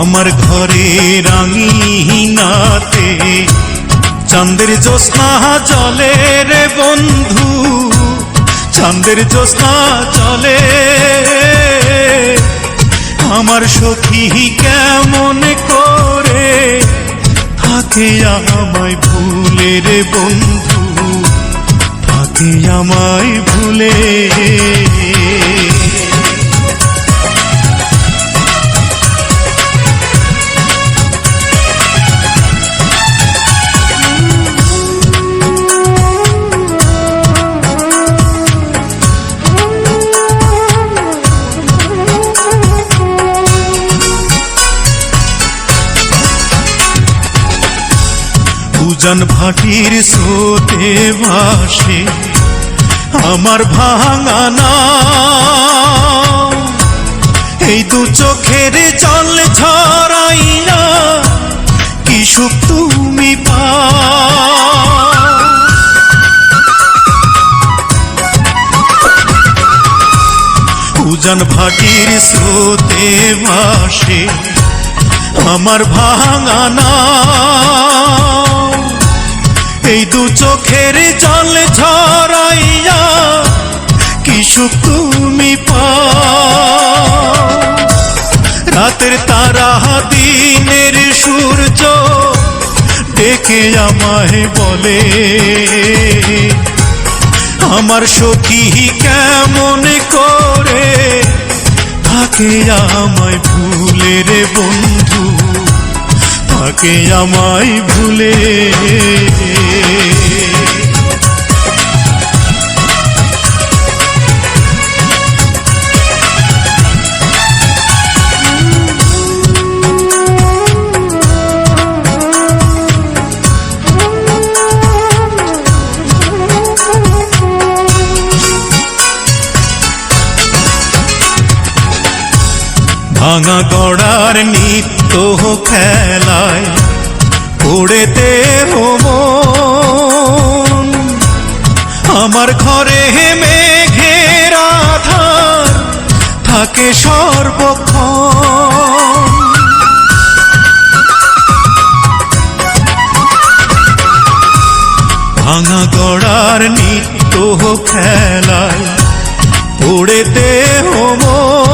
আমার ঘরে রাঙিনাতে চাঁদের জ্যোৎস্না জলে রে বন্ধু, চাঁদের জ্যোৎস্না চলে আমার সখী কেমন করে থাকে আমায় ভুলে রে বন্ধু, থাকে আমায় ভুলে। উজান ভাটির স্রোতে ভাসে আমার ভাঙানা এই দু চোখের জল ছড়াইয়া কি সুখ তুমি পা উজান ভাটির স্রোতে ভাসে আমার ভাঙানা এই দু চোখের জল ঝরাইয়া কি সুখ তুমি রাতের তারা দিনের সূর্য ডেকে আমায় বলে, আমার সখী কেমন করে থাকে আমায় ভুলে রে বন্ধু? থাকে আমায় ভুলে ভাঙা গড়ার নিত্য খেলায় পড়েতে মন আমার ঘরে মেঘের আধার থাকে সর্বক্ষণ। ভাঙা গড়ার নিত্য খেলায় পড়েতে মন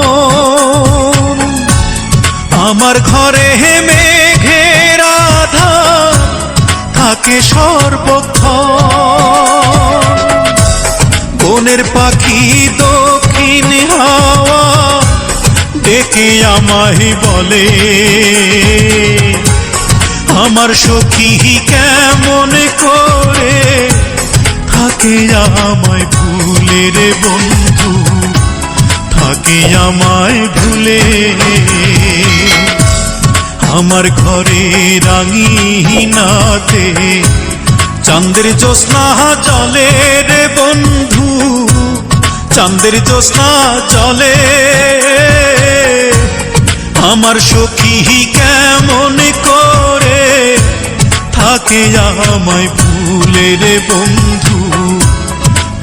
আমার ঘরে মেঘের আধার থাকে সর্বক্ষ বনের পাখি দক্ষিণ হাওয়া ডেকে আমায় বলে, আমার সখী কেমন করে থাকে আমায় ভুলে রে বন্ধু? থাকে আমায় ভুলে আমার ঘরে রাঙিনাতে চাঁদের জ্যোৎস্না চলে রে বন্ধু, চাঁদের জ্যোৎস্না চলে। আমার সখী কেমন করে থাকে আমায় ভুলে রে বন্ধু?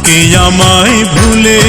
থাকে আমায় ভুলে।